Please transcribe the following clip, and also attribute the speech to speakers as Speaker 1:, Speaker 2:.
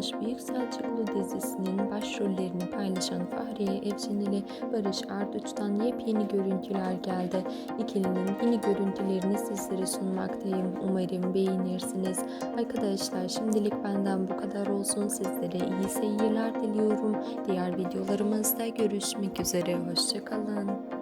Speaker 1: Uyanış Büyük Selçuklu dizisinin başrollerini paylaşan Fahriye Evcen ile Barış Arduç'tan yepyeni görüntüler geldi. İkilinin yeni görüntülerini sizlere sunmaktayım. Umarım beğenirsiniz. Arkadaşlar şimdilik benden bu kadar olsun. Sizlere iyi seyirler diliyorum. Diğer videolarımızda görüşmek üzere. Hoşçakalın.